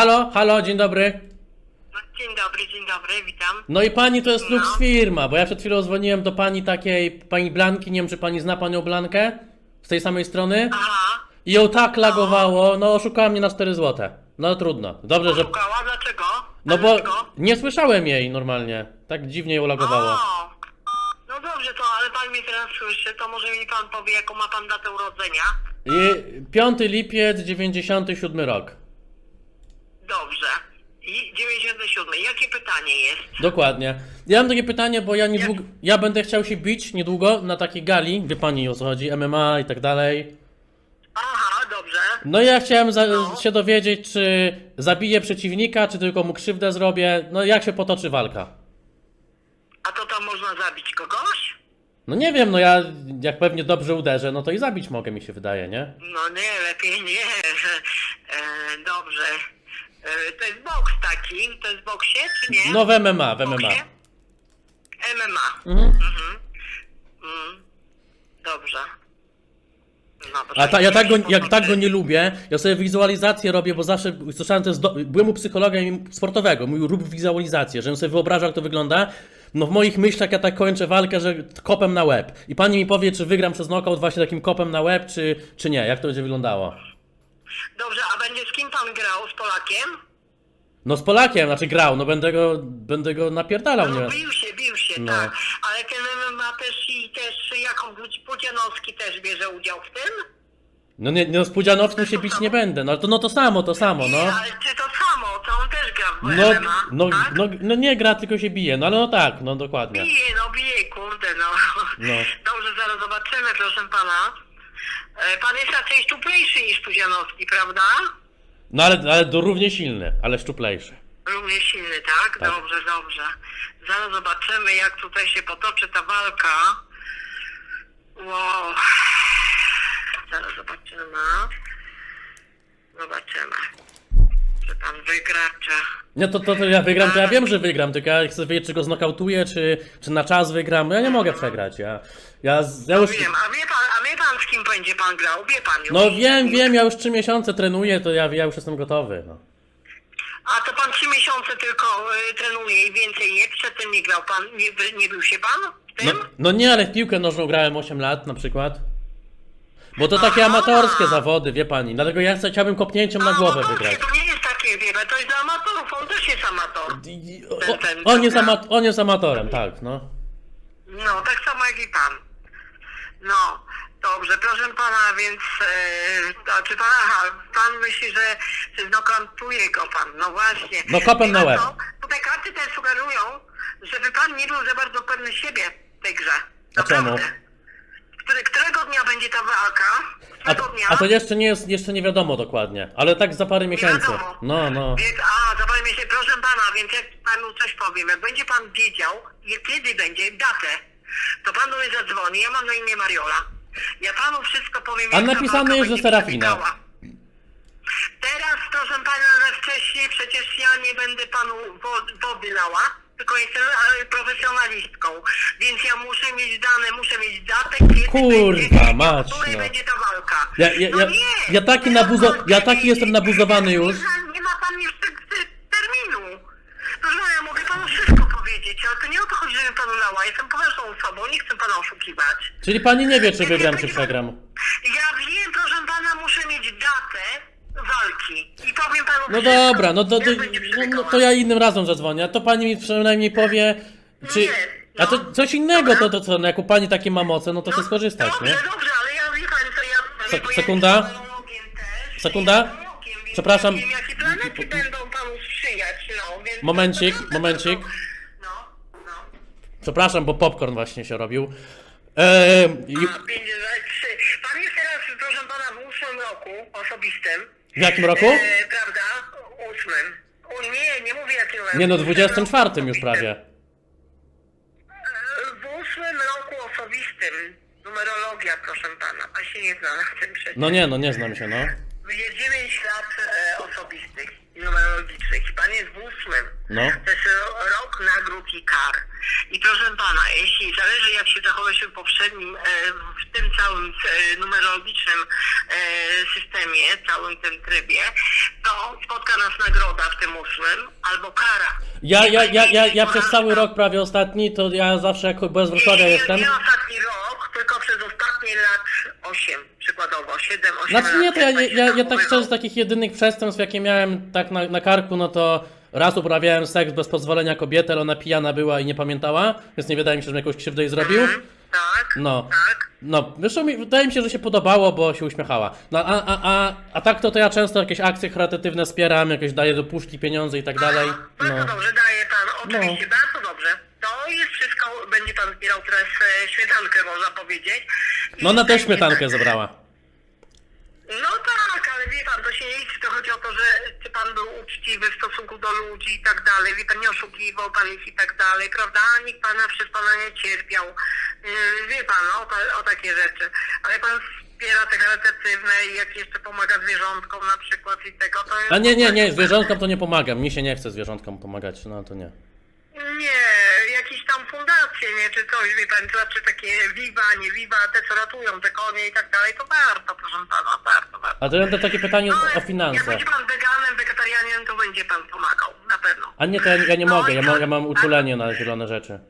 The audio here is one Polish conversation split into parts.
Halo, halo, dzień dobry. No, dzień dobry, dzień dobry, witam. No i pani to jest Lux No. Firma, bo ja przed chwilą dzwoniłem do pani takiej, pani Blanki, nie wiem czy pani zna panią Blankę? Z tej samej strony? Aha, I ją tak lagowało, no oszukała mnie na 4 złote. No trudno. Dobrze, że... szukała, dlaczego? No bo Dlaczego? nie słyszałem jej normalnie. Tak dziwnie ją lagowało. O, no dobrze, to ale pan mnie teraz słyszy, to może mi pan powie, jaką ma pan datę urodzenia? I 5 lipiec 97 rok. Dobrze. I 97. Jakie pytanie jest? Dokładnie. Ja mam takie pytanie, bo ja niedługo, ja będę chciał się bić niedługo na takiej gali, wie pani o co chodzi, MMA i tak dalej. Aha, dobrze. No i ja chciałem za, No. się dowiedzieć, czy zabiję przeciwnika, czy tylko mu krzywdę zrobię, no jak się potoczy walka. A to tam można zabić kogoś? No nie wiem, no ja jak pewnie dobrze uderzę, no to i zabić mogę, mi się wydaje, nie? No nie, lepiej nie. E, dobrze. E, to jest boks taki, to jest boksie, czy nie? No w MMA, w MMA. Boksie? MMA. Mhm. Mhm. Mm. Dobrze. Dobrze. A ta, ja tak go, jak tak go nie lubię, ja sobie wizualizację robię, bo zawsze słyszałem, to jest do, byłem u psychologa sportowego, mówił rób wizualizację, żebym sobie wyobrażał jak to wygląda. No w moich myślach ja tak kończę walkę, że kopem na łeb. I pani mi powie, czy wygram przez knockout właśnie takim kopem na łeb, czy, czy nie, jak to będzie wyglądało. Dobrze, a będzie z kim pan grał? Z Polakiem? No z Polakiem, znaczy grał, no będę go, będę go napierdalał, No, nie bił się, bił się, No. tak. Ale ten MMA też i też jaką Pudzianowski też bierze udział w tym? No nie, no z Pudzianowskim się bić nie będę, no to, no to samo, to samo, Nie, no. ale czy to samo, to on też gra w No, MMA, no, tak? no, no nie gra, tylko się bije, no ale no tak, no dokładnie. Bije, no bije, kurde, no. No. Dobrze, zaraz zobaczymy, proszę pana. E, Pan jest raczej szczuplejszy niż Pudzianowski, prawda? No ale, ale do równie silny, ale szczuplejszy. Również silny, tak? Tak. Dobrze, dobrze. Zaraz zobaczymy, jak tutaj się potoczy ta walka. Wow. Zaraz zobaczymy. Zobaczymy. Czy pan wygra, czy... Nie, to, to, to ja wygram, to ja wiem, że wygram, tylko ja chcę wiedzieć, czy go znokautuję, czy, czy na czas wygram. No Ja nie mogę przegrać, ja, ja, z- ja już... Wiem, a wie pan, a wie pan, z kim będzie pan grał? Wie pan już? No wiem, wiem, ja już trzy miesiące trenuję, to ja, ja już jestem gotowy, no. A to pan trzy miesiące tylko y, trenuje i więcej nie? Przedtem nie grał pan? Nie, by- nie był się pan w No, tym? no nie, ale w piłkę nożną grałem 8 lat na przykład. Bo to takie Aha. amatorskie zawody, wie pani, dlatego ja chcę- chciałbym kopnięciem na A, głowę no dobrze, wygrać. To nie to jest dla amatorów, on też jest amator. Ten- ten, On jest, ama- on jest amatorem, tak, no. No, tak samo jak i pan. No, dobrze, proszę pana, więc e, to, czy pan, aha, pan myśli, że, że znokautuje go pan, no właśnie. No, kopem na łeb. co? Tutaj karty też sugerują, żeby pan nie był za bardzo pewny siebie w tej grze. A czemu? Naprawdę. Który, którego dnia będzie ta walka? A, Którego dnia? a to jeszcze nie jest, jeszcze nie wiadomo dokładnie, ale tak za parę Nie miesięcy. wiadomo. No, no. Więc, a, zobaczmy się, proszę pana, więc jak panu coś powiem, jak będzie pan wiedział, kiedy będzie, datę, to pan do mnie zadzwoni, ja mam na imię Mariola. Ja panu wszystko powiem, A jak ta napisane walka jest, że będzie Serafina. przebiegała. Teraz, proszę pana, na wcześniej, przecież ja nie będę panu wo- wody lała, tylko jestem e, profesjonalistką, więc ja muszę mieć dane, muszę mieć datę, kiedy Kurwa, będzie, mać, której no. będzie ta walka. Ja- ja- no ja- nie, ja taki teraz nabuzo- pan- ja taki jestem nabuzowany już. Nie, ma- nie ma pan jeszcze te- terminu. Proszę pana, ja mogę panu wszystko powiedzieć, ale to nie o to chodzi, żebym panu lała. Jestem poważną osobą, nie chcę pana oszukiwać. Czyli pani nie wie, czy wygram, czy przegram. Ja wiem, proszę pana, muszę mieć datę walki. I powiem panu No wszystko, dobra, no to, jak to, będzie no, no to ja innym razem zadzwonię, a to pani mi przynajmniej powie, czy... Nie, no. A to coś innego, to, to co, no jak u pani takie ma moce, no to chcę skorzystać, dobrze, nie? Dobrze, ale ja wie pan, to ja... Se- bo ja sekunda. jestem neurologiem też, Sekunda. więc Przepraszam. Wiem, jakie planety będą panu sprzyjać, no, więc... Momencik, momencik. No, no. Przepraszam, bo popcorn właśnie się robił. Eee, ju- A, 53. Pan jest teraz, proszę pana, w ósmym roku osobistym. W jakim roku? E, prawda? Ósmym. O nie, nie mówię jakim roku. Nie no, W ósmym 24 roku już prawie. E, W ósmym roku osobistym. Numerologia, proszę pana. Pan się nie zna na tym przecież. No nie, no nie znam się, no. Jest 9 lat e, osobistych i numerologicznych. Pan jest w ósmym. No. To jest ro- rok nagród i kar. I proszę pana, jeśli zależy jak się zachowaliśmy w poprzednim, e, w tym całym e, numerologicznym e, systemie, całym tym trybie, to spotka nas nagroda w tym ósmym, albo kara. Ja, ja, ja, ja, ja przez cały rok prawie ostatni, to ja zawsze jak bez Wrocławia jestem. Nie ostatni rok, tylko przez ostatnie lat 8, przykładowo, 7, 8 Znaczy nie, to ja, ja, ja, tak szczerze z takich jedynych przestępstw, jakie miałem tak na, na karku, no to raz uprawiałem seks bez pozwolenia kobiety, ale ona pijana była i nie pamiętała, więc nie wydaje mi się, żebym jakąś krzywdę jej zrobił. Mhm, Tak, No. tak. No, zresztą mi, wydaje mi się, że się podobało, bo się uśmiechała. No, a, a, a, a tak to, to ja często jakieś akcje charytatywne wspieram, jakieś daję do puszki pieniądze i tak dalej. Bardzo No. dobrze, daje pan, oczywiście, bardzo dobrze. To jest wszystko, będzie pan zbierał teraz e, śmietankę, można powiedzieć. I No ona też będzie- śmietankę zabrała. No tak, ale wie pan, to się nie liczy, to że czy pan był uczciwy w stosunku do ludzi i tak dalej, wie pan, nie oszukiwał pan ich i tak dalej, prawda? Nikt pana przez pana nie cierpiał, yy, wie pan, o, ta, o takie rzeczy. Ale pan wspiera te charytatywne i jak jeszcze pomaga zwierzątkom na przykład i tego, to jest... A nie, nie, nie, zwierzątkom to nie pomagam. Mi się nie chce zwierzątkom pomagać, no to nie. Nie, jakieś tam fundacje, nie, czy coś, wie pan, znaczy takie Viva, nie Viva, te co ratują te konie i tak dalej, to warto, proszę pana, warto, warto. A to ja mam takie pytanie No, o Jak finanse. będzie pan weganem, wegetarianinem, to będzie pan pomagał, na pewno. A nie, to ja, ja nie No mogę, i ja, to- ma, ja mam uczulenie na zielone rzeczy.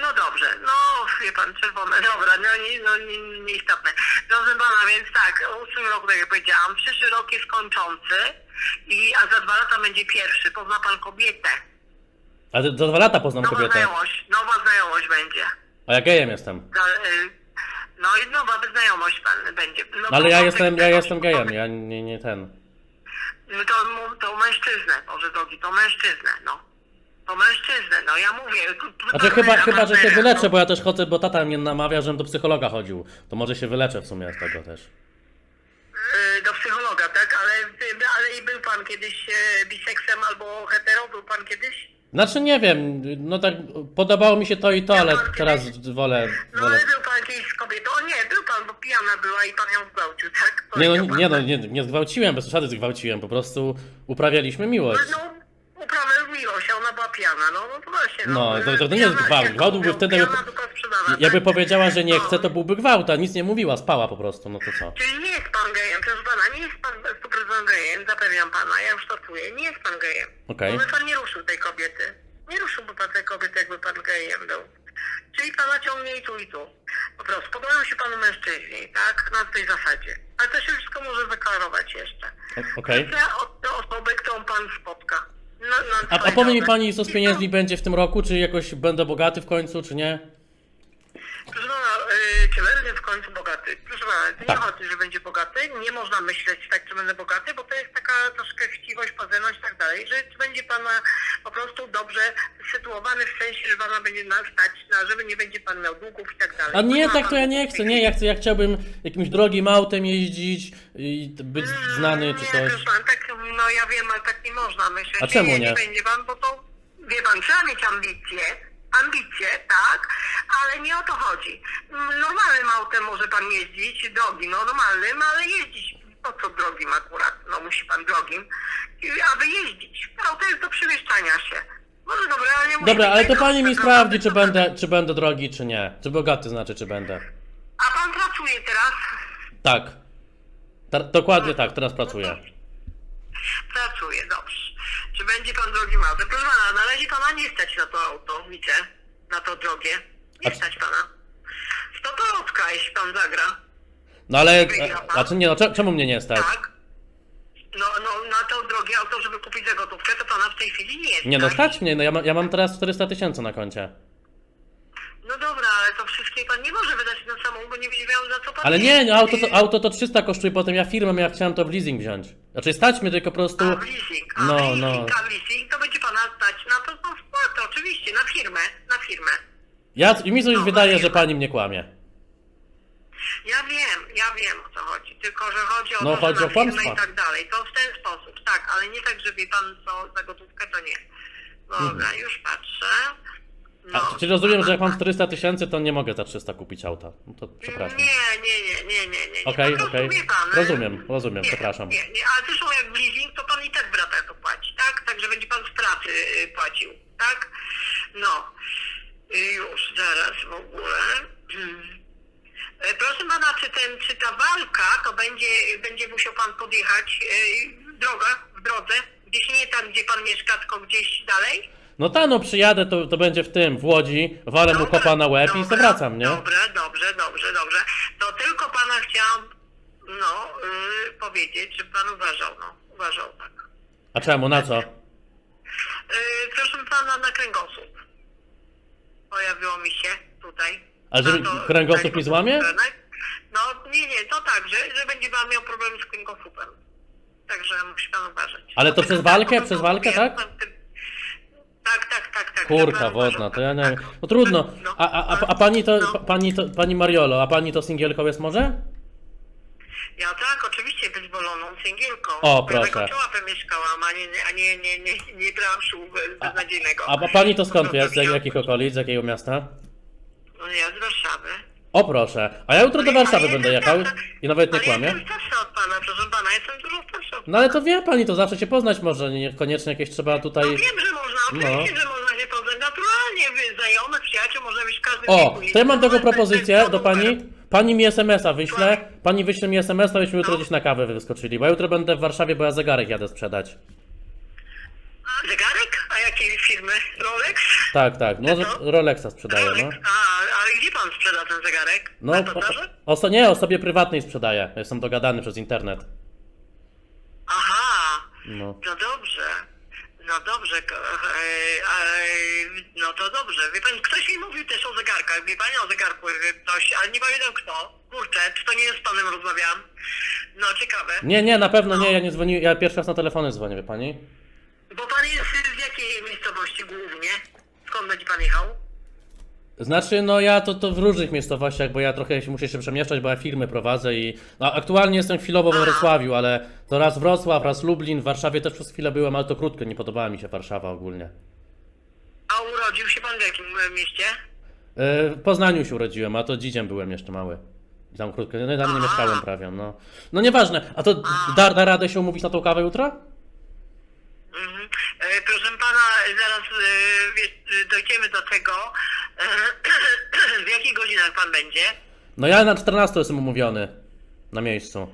No dobrze, no wie pan, czerwone, dobra, no, nie, no nie, nieistotne. Proszę pana, więc tak, ósmy rok, tak jak powiedziałam, przyszły rok jest kończący, i, a za dwa lata będzie pierwszy, pozna pan kobietę. A za dwa lata poznam Nowa kobietę. znajomość, nowa znajomość będzie. A ja gejem jestem. Za, y, no i nowa znajomość pan będzie. No, Ale ja początek jestem, ja tego- jestem gejem, ja nie, nie ten. No to, mu- to mężczyznę, Boże drogi, to mężczyznę, no. To mężczyznę, no ja mówię. Znaczy chyba, chyba, że się wyleczę, no. bo ja też chodzę, bo tata mnie namawia, żebym do psychologa chodził. To może się wyleczę w sumie z tego też. Y, Do psychologa, tak? Ale, ale i był pan kiedyś e, biseksem albo hetero? Był pan kiedyś? Znaczy nie wiem, no tak podobało mi się to i to, ale teraz wolę, No wolę. ale był pan kiedyś z kobietą? O nie, był pan, bo pijana była i pan ją zgwałcił, tak? Nie no, Powiedział pan. nie, no nie, nie zgwałciłem, bez przesady zgwałciłem, po prostu uprawialiśmy miłość. No, uprawiał miłość, a ona była pijana, no, no to właśnie. No, to- to- to nie Pijana, jest gwałt. Gwałt byłby wtedy, Pijana jakby- sprzedana, Jakby tak? powiedziała, że nie No. chce, to byłby gwałt, a nic nie mówiła, spała po prostu, no to co? Czyli nie jest pan gejem, proszę pana, nie jest pan 100% gejem, zapewniam pana, ja już szacuję, nie jest pan gejem. Okej. Bo by pan nie ruszył tej kobiety. Nie ruszyłby pan tej kobiety, jakby pan gejem był. Czyli pana ciągnie i tu i tu. Po prostu podobają się panu mężczyźni, tak? Na tej zasadzie. Ale to się wszystko może wyklarować jeszcze. Okej. Kwestia od tej osoby, którą pan spotka. No, na A, a powie mi pani, co z pieniędzmi będzie w tym roku, czy jakoś będę bogaty w końcu, czy nie? Proszę czy będę w końcu bogaty? Proszę pana, to nie Tak. chodzi, że będzie bogaty. Nie można myśleć tak, czy będę bogaty, bo to jest taka troszkę chciwość, pazerność i tak dalej, że czy będzie pana po prostu dobrze sytuowany w sensie, że pana będzie na stać, na, żeby nie będzie pan miał długów i tak dalej. A nie, tak to ja nie chcę, nie, ja chcę, ja chciałbym jakimś drogim autem jeździć i być znany czy Nie, coś. proszę pan, tak, no ja wiem, ale tak nie można myśleć. A czemu nie? nie? Nie będzie pan, bo to, wie pan, trzeba mieć ambicje, ambicje, tak, ale nie o to chodzi. Mm, Normalnym autem może pan jeździć, drogim, no normalnym, ale jeździć, po co drogim akurat, no musi pan drogim, aby jeździć. Auto jest do przemieszczania się. Może dobra, ale nie musi Dobra, być ale to pani mi prawda? sprawdzi, czy będę, czy będę drogi, czy nie. Czy bogaty znaczy, czy będę. A pan pracuje teraz? Tak. Ta, dokładnie tak, teraz pracuję. Pracuje, dobrze. Czy będzie pan drogim autem? Proszę pana, na razie pana nie stać na to auto, widzę, na to drogie. Nie A- stać pana. 100 torodka, jeśli pan zagra. No ale, Wygra a, pan? nie, no, cze- czemu mnie nie stać? Tak? No, no, na to drogie auto, żeby kupić za gotówkę, to pana w tej chwili nie jest. Nie no, stać mnie, no ja, ma, ja mam teraz 400 tysięcy na koncie. No dobra, ale to wszystkie pan nie może wydać na bo nie miał za co pan Ale nie, no, auto, to, auto to 300 kosztuje, potem ja firmę, ja chciałem to w leasing wziąć. Znaczy stać mnie tylko po prostu... A w leasing, a No, w leasing, no. a w leasing, to będzie pana stać na to, to spłatę, oczywiście, na firmę, na firmę. Ja, i mi coś No, wydaje, że firmę. pani mnie kłamie. Ja wiem, ja wiem o co chodzi, tylko że chodzi o No, to, chodzi że o na firmę kłamstwa. i tak dalej. To w ten sposób, tak, ale nie tak, że wie pan co za gotówkę, to nie. Dobra, już patrzę. No. A, czyli rozumiem, że jak mam 400 tysięcy, to nie mogę za 300 kupić auta. No to przepraszam. Nie, nie, nie, nie, nie, nie. nie. Okej, Po prostu okej. wie pan, Rozumiem, rozumiem, nie, przepraszam. Nie, nie, ale zresztą jak w leasing, to pan i tak brata to płaci, tak? Także będzie pan z pracy y, płacił, tak? No. Y, Już, zaraz w ogóle. Hmm. E, Proszę pana, czy, ten, czy ta walka, to będzie, będzie musiał pan podjechać droga, w drodze, gdzieś nie tam, gdzie pan mieszka, tylko gdzieś dalej? No ta, no przyjadę, to, to będzie w tym, w Łodzi, walę mu kopa na łeb i zawracam, nie? Dobrze, dobrze, dobrze, dobrze. To tylko pana chciałam, no, y, powiedzieć, żeby pan uważał, no, uważał tak. A czemu, na co? Y, proszę pana, na kręgosłup. Pojawiło mi się tutaj. A że Na to- kręgosłup mi złamie? No, nie, nie, to tak, że, że będzie pan miał problem z kręgosłupem. Także musi pan uważać. Ale to przez walkę? Przez walkę, tak? Tak, tak, tak, tak. Kurka wodna, to ja nie tak. wiem. No trudno. No, A, a, a, a pani to, no. pa- pani to, pani Mariolo, a pani to singielką jest może? Ja tak, oczywiście bezwoloną singielką. O, proszę. Ja łapę mieszkałam, a nie, nie, a nie, nie, nie, nie brałam ślubu beznadziejnego. A, a pani to skąd jest? Z jakich okolic? Z jakiego miasta? No ja z Warszawy. O proszę, a ja jutro do Ale- Warszawy będę jechał i nawet nie kłamię. jestem starsza od pana, proszę pana, jestem dużo starsza od No ale to wie pani, to zawsze się poznać może, niekoniecznie jakieś trzeba tutaj... No wiem, że można, oczywiście, że można się poznać. Naturalnie, wy znajomych, przyjaciół, może być każdy O, wieku. to ja mam taką propozycję do pani. Pani mi SMS-a wyśle, pani wyśle mi SMS-a, byśmy jutro No. gdzieś na kawę wyskoczyli, bo ja jutro będę w Warszawie, bo ja zegarek jadę sprzedać. A, Zegarek? A jakiej firmy? Rolex? Tak, tak, no? Rolexa sprzedaję, no. Rolex? A, gdzie pan sprzeda ten zegarek? No, Na o, bazarze? oso, nie, osobie prywatnej sprzedaję, jestem dogadany przez internet. Aha, No. no dobrze. No dobrze, ko- e, e, no to dobrze. Wie pani, ktoś mi mówił też o zegarkach, wie pani o zegarku, ktoś, ale nie pamiętam kto. Kurczę, czy to nie jest z panem rozmawiałam? No ciekawe. Nie, nie, na pewno nie, ja nie dzwonię, ja pierwszy raz na telefony dzwonię, wie pani? Bo pan jest z jakiej miejscowości głównie? Skąd będzie pan jechał? Znaczy, no ja to, to w różnych miejscowościach, bo ja trochę się, muszę się przemieszczać, bo ja firmy prowadzę i... No, aktualnie jestem chwilowo we Wrocławiu, ale to raz Wrocław, raz Lublin, w Warszawie też przez chwilę byłem, ale to krótko, nie podobała mi się Warszawa ogólnie. A urodził się pan w jakim e, mieście? Yy, W Poznaniu się urodziłem, a to dzidziem byłem jeszcze mały. I Tam krótko, no, tam nie mieszkałem prawie, no. No nieważne, a to da, da radę się umówić na tą kawę jutro? Mhm. E, proszę pana, zaraz e, wie- dojdziemy do tego. W jakich godzinach pan będzie? No ja na 14 jestem umówiony. Na miejscu.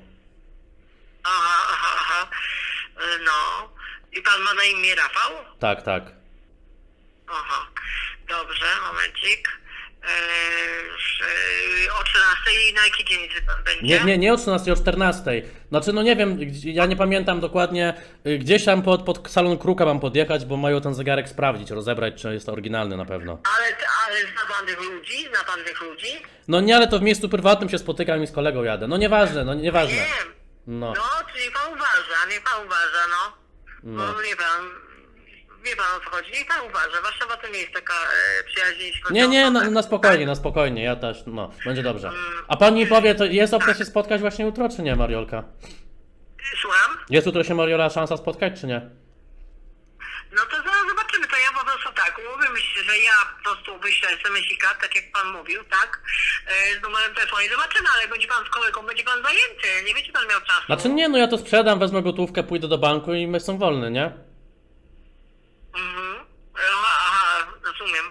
Aha, aha, aha. No. I pan ma na imię Rafał? Tak, tak. Aha. Dobrze, momencik. E, sz- o 13 i na jaki dzień pan będzie? Nie, nie, nie o 13, o 14. Znaczy, no nie wiem, gdzie- ja nie pamiętam dokładnie. y, Gdzieś tam pod, pod salon Kruka mam podjechać, bo mają ten zegarek sprawdzić, rozebrać, czy jest oryginalny na pewno. Ale, ale zna pan tych ludzi? Zna pan tych ludzi? No nie, ale to w miejscu prywatnym się spotykam i z kolegą jadę. No nieważne, no nieważne. Wiem. No. No, czyli pan uważa, niech pan uważa, no. No. No wie pan, wie pan o co chodzi, niech pan uważa. Warszawa to nie jest taka e, przyjaźń, Nie, nie, na, na spokojnie, na spokojnie, ja też, no, będzie dobrze. A pani powie, to jest opcja się spotkać właśnie jutro, czy nie, Mariolka? Słucham? Jest jutro się Mariola szansa spotkać, czy nie? No to zaraz zobaczymy, to ja po prostu tak, umówimy się, że ja po prostu wyślę SMS-ika, tak jak pan mówił, tak? E, z numerem telefonu i zobaczymy, ale będzie pan z kolegą, będzie pan zajęty, nie będzie pan miał czasu. Znaczy nie, no ja to sprzedam, wezmę gotówkę, pójdę do banku i my są wolny, nie? Mhm. Aha, aha, rozumiem.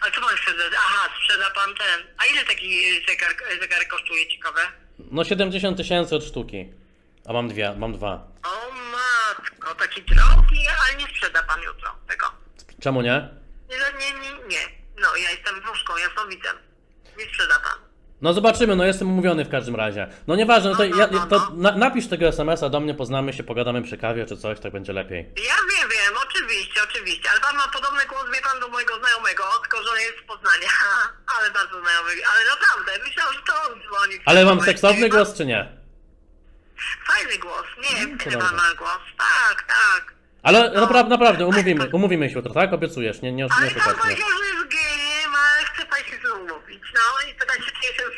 Ale co pan chce? Aha, sprzeda pan ten. A ile taki zegar, zegarek kosztuje, ciekawe? No 70 tysięcy od sztuki. A mam dwie, mam dwa. O matko, taki drogi, ale nie sprzeda pan jutro tego. Czemu nie? Nie, nie, nie, nie. No, ja jestem wróżką, jasnowidzem. Nie sprzeda pan. No zobaczymy, no jestem umówiony w każdym razie. No nieważne, no to, ja, to na, napisz tego SMS-a do mnie, poznamy się, pogadamy przy kawie czy coś, tak będzie lepiej. Ja wiem, wiem, oczywiście, oczywiście, ale pan ma podobny głos, wie pan, do mojego znajomego, tylko że on jest z Poznania, ale bardzo znajomy, ale naprawdę, myślałem, że to on dzwoni. Ale mam seksowny głos czy nie? Fajny głos, nie, fajny dobrze. pan ma głos, tak, tak. Ale naprawdę, naprawdę, umówimy, umówimy się jutro, tak? Obiecujesz, nie, nie, nie Ale pan oszukasz mnie. powiedział, że jest gejem, a chce pan się z nią umówić, no i pyta się, czy jestem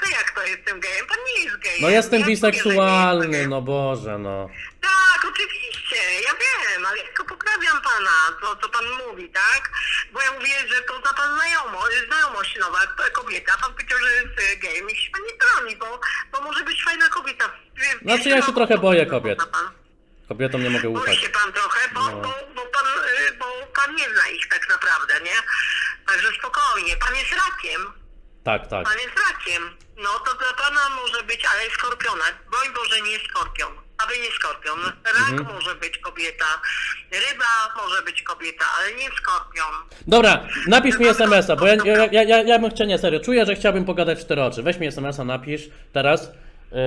to jak to jestem gejem? Pan nie jest gejem. No jestem Ja mówię, że nie biseksualny, gejem. no Boże, no. Tak, oczywiście, ja wiem, ale tylko poprawiam pana, to co pan mówi, tak? Bo ja mówię, że to za pan znajomo, znajomość nowa, k- kobieta, pan powiedział, że jest e, gejem, niech się pan nie broni, bo, bo może być fajna kobieta. Wie- Znaczy, ja się trochę boję kobiet. Pan. Kobietom nie mogę Boi ufać. się pan trochę, bo, No. bo, bo, pan, y, bo pan nie zna ich tak naprawdę, nie? Także spokojnie, pan jest rakiem. Tak, tak. Pan jest rakiem. No to dla pana może być, ale skorpiona. Broń Boże, nie skorpion. Aby nie skorpion. Rak Mhm. może być kobieta. Ryba może być kobieta, ale nie skorpion. Dobra, napisz mi SMS-a, bo ja, ja, ja, ja, ja bym chciał, nie serio, czuję, że chciałbym pogadać w cztery oczy. Weź mi SMS-a, napisz teraz. Yy,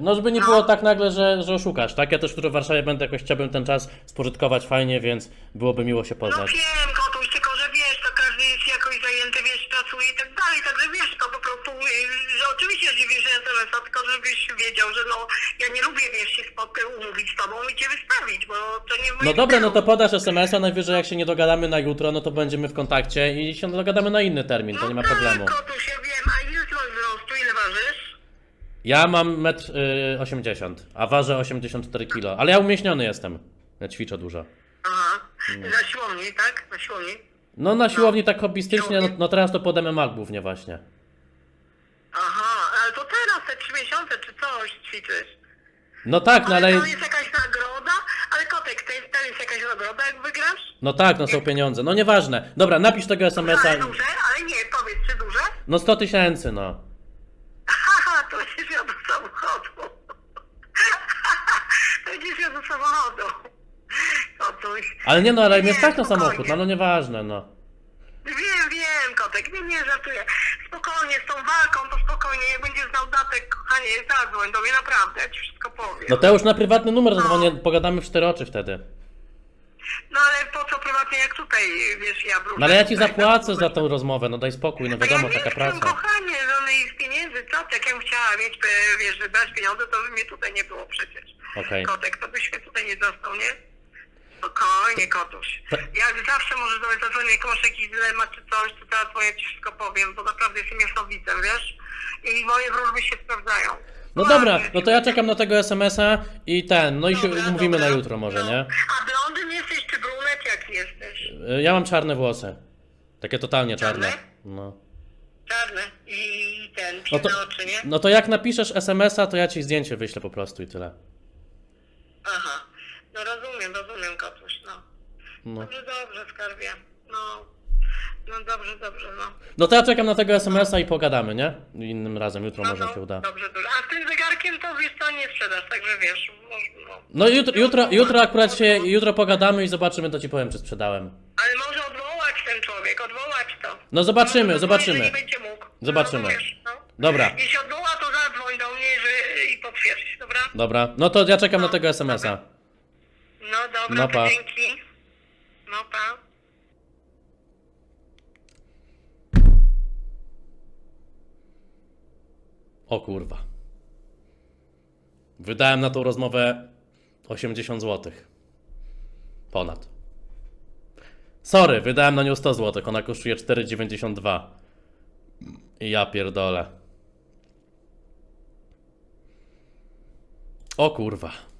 no, żeby nie było tak nagle, że, że oszukasz, tak? Ja też jutro w Warszawie będę jakoś chciałbym ten czas spożytkować fajnie, więc byłoby miło się No poznać. wiem, Kotuś, tylko że wiesz, to każdy jest jakoś zajęty, wiesz, pracuje i tak dalej, także wiesz, to po prostu, y, że oczywiście dziwię, że SMS-a, tylko żebyś wiedział, że no, ja nie lubię, wiesz, się spotkać, umówić z tobą i cię wystawić, bo to nie w moim No dobra, no stylu. to podasz SMS-a, najwyżej jak się nie dogadamy na jutro, no to będziemy w kontakcie i się dogadamy na inny termin, to nie ma no problemu. Tak, Kotuś, ja wiem, a ile ty masz wzrostu, ile ważysz? Ja mam 1,80 m, a ważę 84 kg, ale ja umieśniony jestem. Ja ćwiczę dużo. Aha, Mm. na siłowni, tak? Na siłowni? No na siłowni tak hobbystycznie, no, no teraz to pod MMA głównie właśnie. Aha, ale to teraz, te trzy miesiące, czy coś ćwiczysz? No tak, no Ale ale... to jest jakaś nagroda? Ale Kotek, to jest, jest jakaś nagroda, jak wygrasz? No tak, no są pieniądze, no nieważne. Dobra, napisz tego SMS-a. Ale duże? Ale nie, powiedz, czy duże? No 100 tysięcy, no. Haha, to będziesz miał do samochodu. to będziesz miał do samochodu. Ale nie no, ale mnie Nie, stać na spokojnie. samochód, no, no nieważne, no. Wiem, wiem, kotek, nie, nie żartuję. Spokojnie, z tą walką to spokojnie, jak będziesz znał datek, kochanie, zadzwoń do mnie, naprawdę, ja ci wszystko powiem. No to już na prywatny numer zadzwonię, pogadamy w cztery oczy wtedy. No ale po co prywatnie, jak tutaj, wiesz, ja wrócę. No ale ja ci tutaj, zapłacę tak? za tą rozmowę, no daj spokój, no wiadomo, ja taka chcę, praca. kochanie, żadnych pieniędzy, co ty, jak ja bym chciała mieć, e, wiesz, wybrać pieniądze, to by mnie tutaj nie było przecież. Okej. Kotek, to byś mnie tutaj nie dostał, nie? Spokojnie, kotuś. Jak zawsze możesz do mnie zadzwonić, jak masz jakiś dylemat czy coś, to teraz ja ci wszystko powiem, bo naprawdę jestem jasnowidzem, wiesz? I moje wróżby się sprawdzają. No dobra, no to ja czekam na tego SMS-a i ten, no i się Dobra, umówimy na jutro może, No. nie? A blondyn jesteś czy brunet, jak jesteś? Y, Ja mam czarne włosy. Takie totalnie czarne. Czarne? No. Czarny i ten, No to, piękne oczy, nie? no to jak napiszesz SMS-a, to ja ci zdjęcie wyślę po prostu i tyle. Aha. No rozumiem, rozumiem, kotuś, no. No. Dobrze, dobrze, skarbie. No, no dobrze, dobrze, no. No to ja czekam na tego SMS-a i pogadamy, nie? Innym razem, jutro no, może no, się uda. Dobrze, dobrze. A z tym zegarkiem to wiesz co, nie sprzedasz, także wiesz. może- No. No jutro, jutro, jutro akurat się, jutro pogadamy i zobaczymy, to ci powiem, czy sprzedałem. Ale może odwołać ten człowiek, odwołać to. No zobaczymy, Może zobaczymy. Nie będzie mógł. Zobaczymy. Rozumiesz, no. Dobra. Jeśli odwoła, to zadzwoń do mnie że, i potwierdź, dobra? Dobra, no to ja czekam na tego SMS-a. No dobra, No pa. dzięki. No pa. O kurwa. Wydałem na tą rozmowę 80 zł. Ponad. Sorry, wydałem na nią 100 zł. Ona kosztuje 4,92. I ja pierdolę. O kurwa.